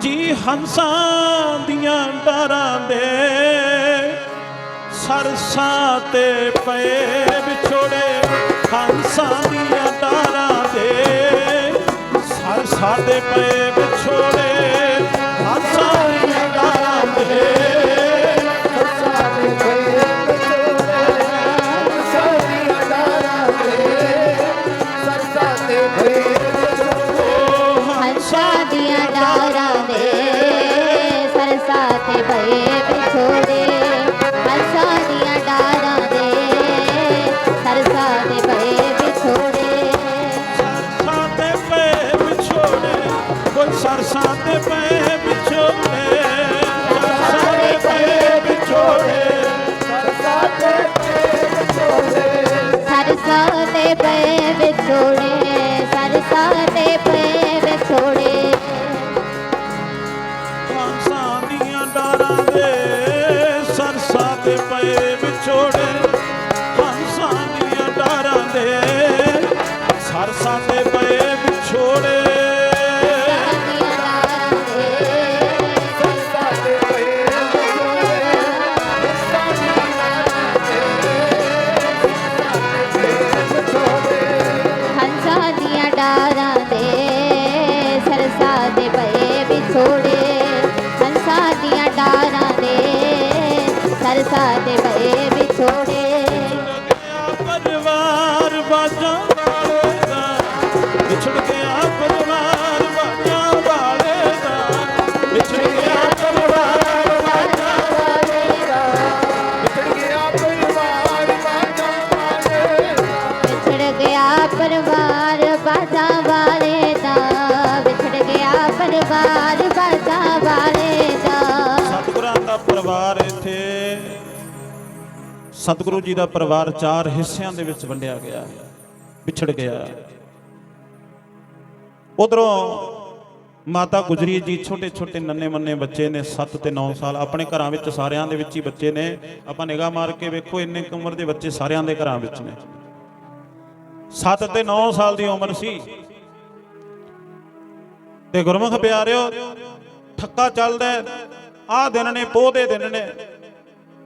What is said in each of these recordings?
ਜੀ ਹੰਸਾਂ ਦੀਆਂ ਡਾਰਾਂ ਦੇ ਸਰਸਾਂ ਤੇ ਪਏ ਵਿਛੋੜੇ। ਹੰਸਾਂ ਦੀਆਂ ਡਾਰਾਂ ਦੇ ਸਰਸਾਂ ਤੇ ਪਏ ਸਰਸਾਂ ਤੇ ਪਏ ਵਿਛੋੜੇ ਸਰਸਾਂ ਤੇ ਪਏ ਵਿਛੋੜੇ ਸਰਸਾਂ ਤੇ ਪਏ ਵਿਛੋੜੇ ਸਰਸਾ ਤੇ ਪਏ ਵਿਛੋੜੇ ਸਰਸਾ ਤੇ ਪਏ ਵਿਛੋੜੇ ਹੰਸਾਂ ਦੀਆਂ ਡਾਰਾਂ ਦੇ ਸਰਸਾਂ ਤੇ ਪਏ ਵਿਛੋੜੇ ਹੰਸਾਂ ਦੀਆਂ ਡਾਰਾਂ ਦੇ ਸਰਸਾਂ ਤੇ ਪਏ ਵਿਛੋੜੇ। ਸਰਸਾ ਦੇ ਪਏ ਵਿਛੋੜੇ। ਪਰਿਵਾਰ ਬਾਜਾਂ ਵਾਲੇ ਦਾ ਵਿਛੜ ਗਿਆ ਪਰਿਵਾਰ ਬਾਜਾਂ ਵਾਲੇ ਦਾ ਵਿਛੜ ਗਿਆ ਪਰਿਵਾਰ ਬਾਜਾਂ ਵਿਛੜ ਗਿਆ ਪਰਿਵਾਰ ਬਾਜਾਂ ਵਾਲੇ ਦਾ। ਵਿਛੜ ਗਿਆ ਪਰਿਵਾਰ ਬਾਜਾਂ ਸਤਿਗੁਰੂ ਜੀ ਦਾ ਪਰਿਵਾਰ ਚਾਰ ਹਿੱਸਿਆਂ ਦੇ ਵਿੱਚ ਵੰਡਿਆ ਗਿਆ, ਵਿਛੜ ਗਿਆ। ਉਧਰੋਂ ਮਾਤਾ ਗੁਜਰੀ ਜੀ ਛੋਟੇ ਛੋਟੇ ਨੰਨੇ ਮੰਨੇ ਬੱਚੇ ਨੇ 7 ਤੇ 9 ਸਾਲ, ਆਪਣੇ ਘਰਾਂ ਵਿੱਚ ਸਾਰਿਆਂ ਦੇ ਵਿੱਚ ਹੀ ਬੱਚੇ ਨੇ। ਆਪਾਂ ਨਿਗਾਹ ਮਾਰ ਕੇ ਵੇਖੋ, ਇੰਨੇ ਕੁ ਉਮਰ ਦੇ ਬੱਚੇ ਸਾਰਿਆਂ ਦੇ ਘਰਾਂ ਵਿੱਚ ਨੇ। 7 ਤੇ 9 ਸਾਲ ਦੀ ਉਮਰ ਸੀ। ਤੇ ਗੁਰਮੁਖ ਪਿਆਰਿਓ, ਠੱਕਾ ਚੱਲਦਾ ਆਹ ਦਿਨ ਨੇ, ਪੋਹ ਦੇ ਦਿਨ ਨੇ।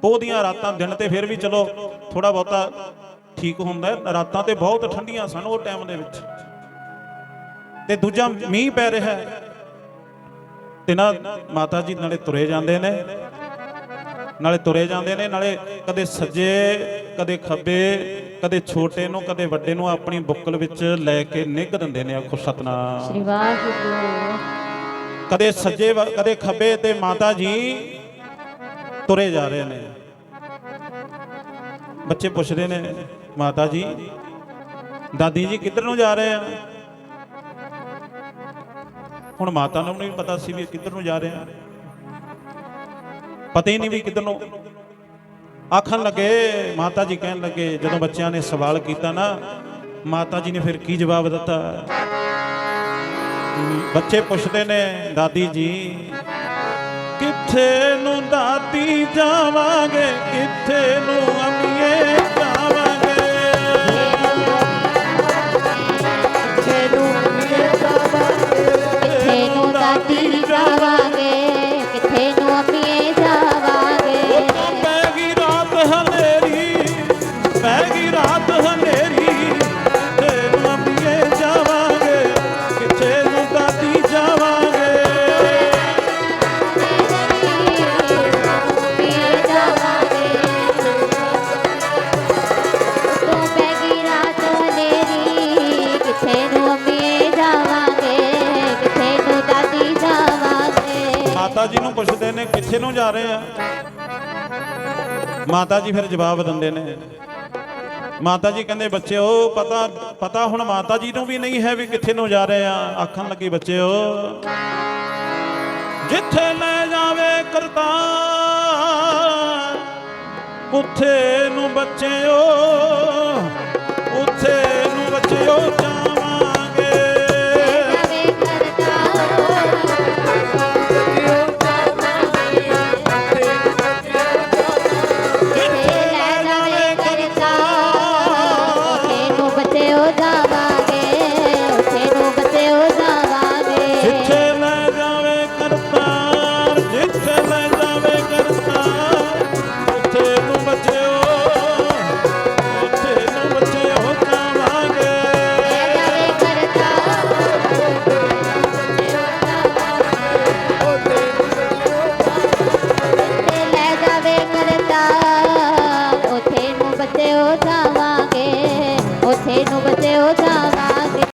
ਪੋਹ ਦੀਆਂ ਰਾਤਾਂ ਦਿਨ ਤੇ ਫਿਰ ਵੀ ਚਲੋ ਥੋੜਾ ਬਹੁਤਾ ਠੀਕ ਹੁੰਦਾ। ਰਾਤਾਂ ਤੇ ਬਹੁਤ ਠੰਡੀਆਂ ਸਨ ਉਹ ਟਾਈਮ ਦੇ ਵਿੱਚ। ਤੇ ਦੂਜਾ ਮੀਂਹ ਪੈ ਰਿਹਾ ਤੇ ਨਾ ਮਾਤਾ ਜੀ ਨਾਲੇ ਤੁਰੇ ਜਾਂਦੇ ਨੇ। ਨਾਲੇ ਤੁਰੇ ਜਾਂਦੇ ਨੇ ਨਾਲੇ ਕਦੇ ਸੱਜੇ ਕਦੇ ਖੱਬੇ ਕਦੇ ਛੋਟੇ ਨੂੰ ਕਦੇ ਵੱਡੇ ਨੂੰ ਆਪਣੀ ਬੁੱਕਲ ਵਿੱਚ ਲੈ ਕੇ ਨਿੱਘ ਦਿੰਦੇ ਨੇ ਆਖੋ ਸਤਨਾਮ। ਸ੍ਰੀ ਵਾਹਿਗੁਰੂ। ਕਦੇ ਸੱਜੇ ਕਦੇ ਖੱਬੇ ਤੇ ਮਾਤਾ ਜੀ ਤੁਰੇ ਜਾ ਰਹੇ ਨੇ। ਬੱਚੇ ਪੁੱਛਦੇ ਨੇ, ਮਾਤਾ ਜੀ, ਦਾਦੀ ਜੀ ਕਿੱਧਰ ਨੂੰ ਜਾ ਰਹੇ ਆ? ਹੁਣ ਮਾਤਾ ਨੂੰ ਨਹੀਂ ਪਤਾ ਸੀ ਵੀ ਕਿੱਧਰ ਨੂੰ ਜਾ ਰਹੇ ਆ। ਪਤਾ ਹੀ ਨਹੀਂ ਵੀ ਕਿੱਧਰ ਨੂੰ। ਆਖਣ ਲੱਗੇ, ਮਾਤਾ ਜੀ ਕਹਿਣ ਲੱਗੇ, ਜਦੋਂ ਬੱਚਿਆਂ ਨੇ ਸਵਾਲ ਕੀਤਾ ਨਾ, ਮਾਤਾ ਜੀ ਨੇ ਫਿਰ ਕੀ ਜਵਾਬ ਦਿੱਤਾ? ਬੱਚੇ ਪੁੱਛਦੇ ਨੇ, ਦਾਦੀ ਜੀ, ਕਿੱਥੇ ਨੂੰ ਜਾਵਾਂਗੇ ਕਿੱਥੇ ਨੂੰ ਅਮੀਏ? ਮਾਤਾ ਜੀ ਨੂੰ ਪੁੱਛਦੇ ਨੇ, ਕਿੱਥੇ ਨੂੰ ਜਾ ਰਹੇ ਆ? ਮਾਤਾ ਜੀ ਫਿਰ ਜਵਾਬ ਦਿੰਦੇ ਨੇ, ਮਾਤਾ ਜੀ ਕਹਿੰਦੇ, ਬੱਚਿਓ, ਪਤਾ ਪਤਾ ਹੁਣ ਮਾਤਾ ਜੀ ਨੂੰ ਵੀ ਨਹੀਂ ਹੈ ਵੀ ਕਿੱਥੇ ਨੂੰ ਜਾ ਰਹੇ ਆ। ਆਖਣ ਲੱਗੀ, ਬੱਚਿਓ, ਜਿੱਥੇ ਲੈ ਜਾਵੇ ਕਰਤਾਰ, ਉੱਥੇ ਨੂੰ ਬੱਚਿਓ, ਉੱਥੇ ਨੂੰ ਬੱਚਿਓ ਜਾ